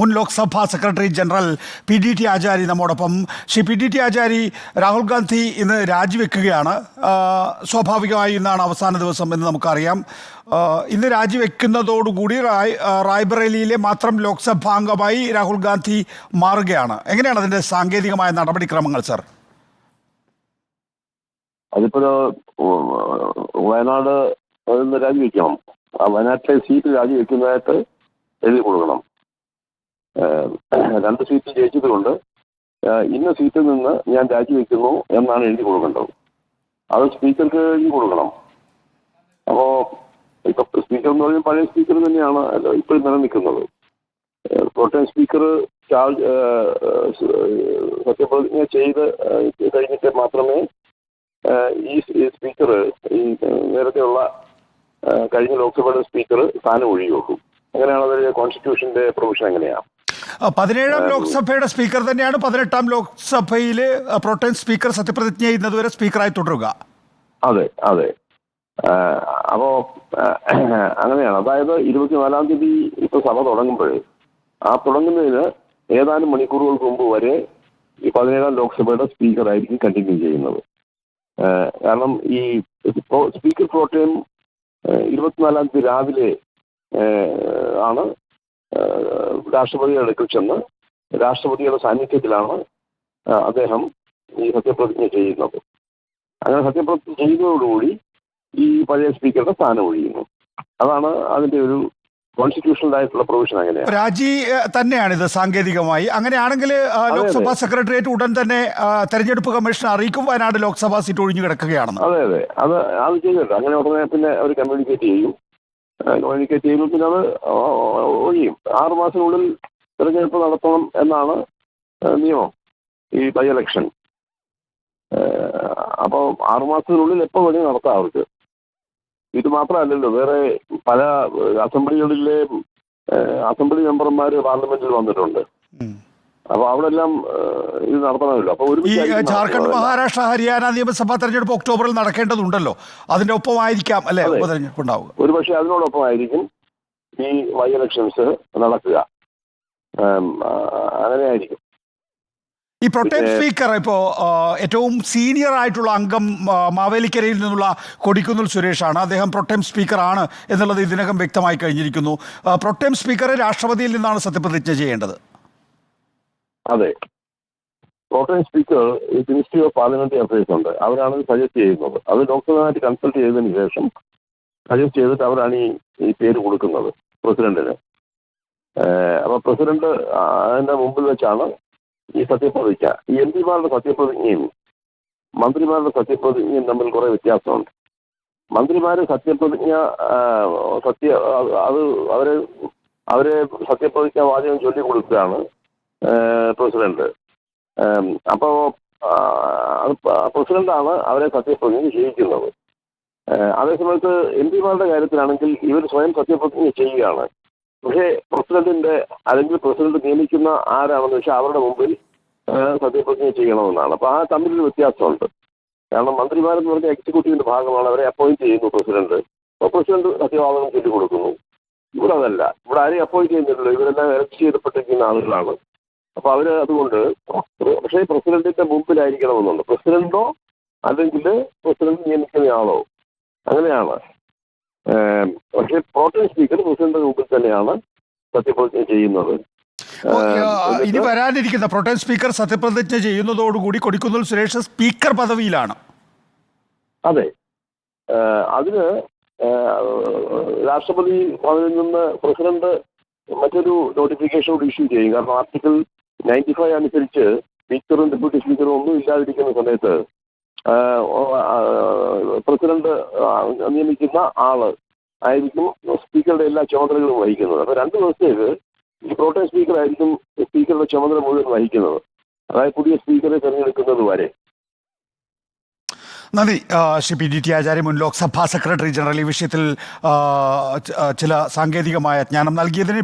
മുൻ Lok Sabha secretary general P D T Achari നമ്മോടൊപ്പം. Shri P D T Achari Rahul Gandhi ഇന്ന് രാജിവെക്കുകയാണ്. സ്വാഭാവികമായി ഇന്നാണ് അവസാന ദിവസം എന്ന് നമുക്കറിയാം. ഇന്ന് രാജിവെക്കുന്നതോടുകൂടി റായ് റായ്ബറേലിയിലെ മാത്രം ലോക്സഭാംഗമായി രാഹുൽ ഗാന്ധി മാറുകയാണ്. എങ്ങനെയാണ് അതിന്റെ സാങ്കേതികമായ നടപടിക്രമങ്ങൾ സർ? അതിപ്പോ വയനാട് രാജിവെക്കണം. ആ വയനാട്ടിലെ സീറ്റ് രാജിവെക്കുന്നതായിട്ട് എഴുതി കൊടുക്കണം. രണ്ട് സീറ്റ് ജയിച്ചതുകൊണ്ട് ഇന്ന സീറ്റിൽ നിന്ന് ഞാൻ രാജിവെക്കുന്നു എന്നാണ് എഴുതി കൊടുക്കേണ്ടത്. അത് സ്പീക്കർക്ക് എഴുതി കൊടുക്കണം. അപ്പോ ഇപ്പൊ സ്പീക്കർ എന്ന് പറയുമ്പോൾ പഴയ സ്പീക്കർ തന്നെയാണ് ഇപ്പോൾ നിലനിൽക്കുന്നത്. പ്രോട്ടേം സ്പീക്കർ ചാർജ് സത്യപ്രതിജ്ഞ ചെയ്ത് കഴിഞ്ഞിട്ട് മാത്രമേ ഈ സ്പീക്കർ ഈ നേരത്തെയുള്ള കഴിഞ്ഞ ലോക്സഭയുടെ സ്പീക്കർ സ്ഥാനം ഒഴിയുള്ളൂ അങ്ങനെയാണ് അതിൽ കോൺസ്റ്റിറ്റ്യൂഷന്റെ പ്രൊവിഷൻ എങ്ങനെയാണ്? പതിനേഴാം ലോക്സഭയുടെ സ്പീക്കർ തന്നെയാണ് പതിനെട്ടാം ലോക്സഭയിൽ പ്രോട്ടേം സ്പീക്കർ സത്യപ്രതിജ്ഞ ചെയ്യുന്നതുവരെ സ്പീക്കറായി തുടരുക. അതെ അതെ. അപ്പോ അങ്ങനെയാണ്. അതായത് ഇരുപത്തിനാലാം തീയതി ഇപ്പൊ സഭ തുടങ്ങുമ്പോൾ ആ തുടങ്ങുന്നതിന് ഏതാനും മണിക്കൂറുകൾക്ക് മുമ്പ് വരെ ഈ പതിനേഴാം ലോക്സഭയുടെ സ്പീക്കർ ആയിരിക്കും കണ്ടിന്യൂ ചെയ്യുന്നത്. കാരണം ഈ സ്പീക്കർ പ്രോട്ടയം ഇരുപത്തിനാലാം തീയതി രാവിലെ ആണ് രാഷ്ട്രപതിയുടെ അടുക്കൽ ചെന്ന് രാഷ്ട്രപതിയുടെ സാന്നിധ്യത്തിലാണ് അദ്ദേഹം ഈ സത്യപ്രതിജ്ഞ ചെയ്യുന്നത്. അങ്ങനെ സത്യപ്രതിജ്ഞ ചെയ്യുന്നതോടുകൂടി ഈ പഴയ സ്പീക്കറുടെ സ്ഥാനം ഒഴിയുന്നു. അതാണ് അതിന്റെ ഒരു കോൺസ്റ്റിറ്റ്യൂഷണൽ ആയിട്ടുള്ള പ്രൊവിഷൻ അങ്ങനെയാണ്. രാജി തന്നെയാണിത് സാങ്കേതികമായി. അങ്ങനെയാണെങ്കിൽ ലോക്സഭാ സെക്രട്ടേറിയറ്റ് ഉടൻ തന്നെ തെരഞ്ഞെടുപ്പ് കമ്മീഷൻ അറിയിക്കും. വയനാട് ലോക്സഭാ സീറ്റ് ഒഴിഞ്ഞു കിടക്കുകയാണെന്ന്. അതെ അതെ. അത് അത് ചെയ്തിട്ടുണ്ട് അങ്ങനെ ഉടനെ പിന്നെ അവർ കമ്മ്യൂണിക്കേറ്റ് ചെയ്യും. കമ്മ്യൂണിക്കേറ്റ് ചെയ്യുമ്പോൾ പിന്നെ അത് ഒഴിയും. ആറ് മാസത്തിനുള്ളിൽ തെരഞ്ഞെടുപ്പ് നടത്തണം എന്നാണ് നിയമം ഈ ബൈ ഇലക്ഷൻ അപ്പോൾ ആറ് മാസത്തിനുള്ളിൽ എപ്പോൾ വേണമെങ്കിൽ നടത്താം അവർക്ക്. ഇത് മാത്രമല്ലല്ലോ വേറെ പല അസംബ്ലികളിലെ അസംബ്ലി മെമ്പർമാർ പാർലമെന്റിൽ വന്നിട്ടുണ്ട്. ഉം. അപ്പൊ അവിടെ എല്ലാം ഇത് നടത്തണമല്ലോ. അപ്പൊ ഒരു ഈ ജാർഖണ്ഡ് മഹാരാഷ്ട്ര ഹരിയാന നിയമസഭാ തെരഞ്ഞെടുപ്പ് ഒക്ടോബറിൽ നടക്കേണ്ടതുണ്ടല്ലോ. അതിന്റെ ഒപ്പമായിരിക്കാം അല്ലെ. ഉപതെരഞ്ഞെടുപ്പ് ഉണ്ടാവുക ഒരു പക്ഷേ അതിനോടൊപ്പമായിരിക്കും ഈ വൈ ഇലക്ഷൻസ് നടക്കുക അങ്ങനെയായിരിക്കും. ഈ പ്രൊട്ടേം സ്പീക്കർ ഇപ്പോൾ ഏറ്റവും സീനിയർ ആയിട്ടുള്ള അംഗം മാവേലിക്കരയിൽ നിന്നുള്ള കൊടിക്കുന്നിൽ സുരേഷാണ്. അദ്ദേഹം പ്രൊട്ടേം സ്പീക്കർ ആണ് എന്നുള്ളത് ഇതിനകം വ്യക്തമായി കഴിഞ്ഞിരിക്കുന്നു. പ്രൊട്ടേം സ്പീക്കറെ രാഷ്ട്രപതിയിൽ നിന്നാണ് സത്യപ്രതിജ്ഞ ചെയ്യേണ്ടത്. അതെ. Protem speaker ministry of parliamentary affairs ഉണ്ട്. അവരാണ് സജസ്റ്റ് ചെയ്യുന്നത്. അത് ഡോക്ടറുമായിട്ട് കൺസൾട്ട് ചെയ്തതിന് ശേഷം സജസ്റ്റ് ചെയ്തിട്ട് അവരാണ് ഈ ഈ പേര് കൊടുക്കുന്നത് പ്രസിഡന്റിന്. അപ്പോൾ അപ്പൊ പ്രസിഡന്റ് അതിന്റെ മുമ്പിൽ വെച്ചാണ് ഈ സത്യപ്രതിജ്ഞ. ഈ എം പിമാരുടെ സത്യപ്രതിജ്ഞയും മന്ത്രിമാരുടെ സത്യപ്രതിജ്ഞയും തമ്മിൽ കുറേ വ്യത്യാസമുണ്ട്. മന്ത്രിമാര് സത്യപ്രതിജ്ഞ സത്യ അത് അവരെ അവരെ സത്യപ്രതിജ്ഞ വാചകം ചൊല്ലിക്കൊടുക്കുകയാണ്. പ്രസിഡന്റ്. അപ്പോൾ അപ്പോ പ്രസിഡന്റാണ് അവരെ സത്യപ്രതിജ്ഞ ചെയ്യിക്കുന്നത്. അതേസമയത്ത് എം പിമാരുടെ കാര്യത്തിലാണെങ്കിൽ ഇവർ സ്വയം സത്യപ്രതിജ്ഞ ചെയ്യുകയാണ്. പക്ഷേ പ്രസിഡന്റിന്റെ അല്ലെങ്കിൽ പ്രസിഡന്റ് നിയമിക്കുന്ന ആരാണെന്ന് വെച്ചാൽ അവരുടെ മുമ്പിൽ സത്യപ്രതിജ്ഞ ചെയ്യണമെന്നാണ്. അപ്പൊ ആ തമ്മിലൊരു വ്യത്യാസമുണ്ട്. കാരണം മന്ത്രിമാരെന്ന് പറഞ്ഞ എക്സിക്യൂട്ടീവിന്റെ ഭാഗമാണ് അവരെ അപ്പോയിന്റ് ചെയ്യുന്നു പ്രസിഡന്റ്. അപ്പോൾ പ്രസിഡന്റ് സത്യവാദനം കൊടുക്കുന്നു ഇവിടെ അതല്ല ഇവിടെ ആരെയും അപ്പോയിന്റ് ചെയ്യുന്നില്ലല്ലോ. ഇവരെല്ലാം എലക്ട് ചെയ്തപ്പെട്ടിരിക്കുന്ന ആളുകളാണ്. അപ്പൊ അവർ അതുകൊണ്ട് പക്ഷേ പ്രസിഡന്റിന്റെ മുമ്പിലായിരിക്കണമെന്നുണ്ട്. പ്രസിഡന്റോ അല്ലെങ്കിൽ പ്രസിഡന്റ് നിയമിക്കുന്നയാളോ അങ്ങനെയാണ്. പക്ഷേ പ്രോട്ടേം സ്പീക്കർ പ്രസിഡന്റിന്റെ മുമ്പിൽ തന്നെയാണ് സത്യപ്രതിജ്ഞ ചെയ്യുന്നത്. ഇനി വരാനിരിക്കുന്ന പ്രൊട്ടേം സ്പീക്കർ സത്യപ്രതിജ്ഞ ചെയ്യുന്നതോടുകൂടി കൊടിക്കുന്നിൽ സുരേഷ് സ്പീക്കർ പദവിയിലാണ്. അതെ. അതിന് രാഷ്ട്രപതി അതിൽ നിന്ന് പ്രസിഡന്റ് മറ്റൊരു നോട്ടിഫിക്കേഷൻ കൂടി ഇഷ്യൂ ചെയ്യും. കാരണം ആർട്ടിക്കിൾ നയന്റി ഫൈവ് അനുസരിച്ച് സ്പീക്കറും ഡെപ്യൂട്ടി സ്പീക്കറും ഒന്നും ഇല്ലാതിരിക്കുന്ന സമയത്ത് പ്രസിഡന്റ് നിയമിക്കുന്ന ആൾ ആയിരിക്കും സ്പീക്കറുടെ എല്ലാ ചുമതലകളും വഹിക്കുന്നത്. അപ്പൊ രണ്ട് ദിവസത്തേക്ക് ഈ പ്രോട്ടേം സ്പീക്കർ ആയിരിക്കും സ്പീക്കറുടെ ചുമതല മുഴുവൻ വഹിക്കുന്നത്. അതായത് പുതിയ സ്പീക്കറെ തിരഞ്ഞെടുക്കുന്നത് വരെ. നന്ദി. Shri P D T Acharya മുൻ ലോക്സഭാ സെക്രട്ടറി ജനറൽ ഈ വിഷയത്തിൽ ചില സാങ്കേതികമായ ജ്ഞാനം നൽകിയതിന്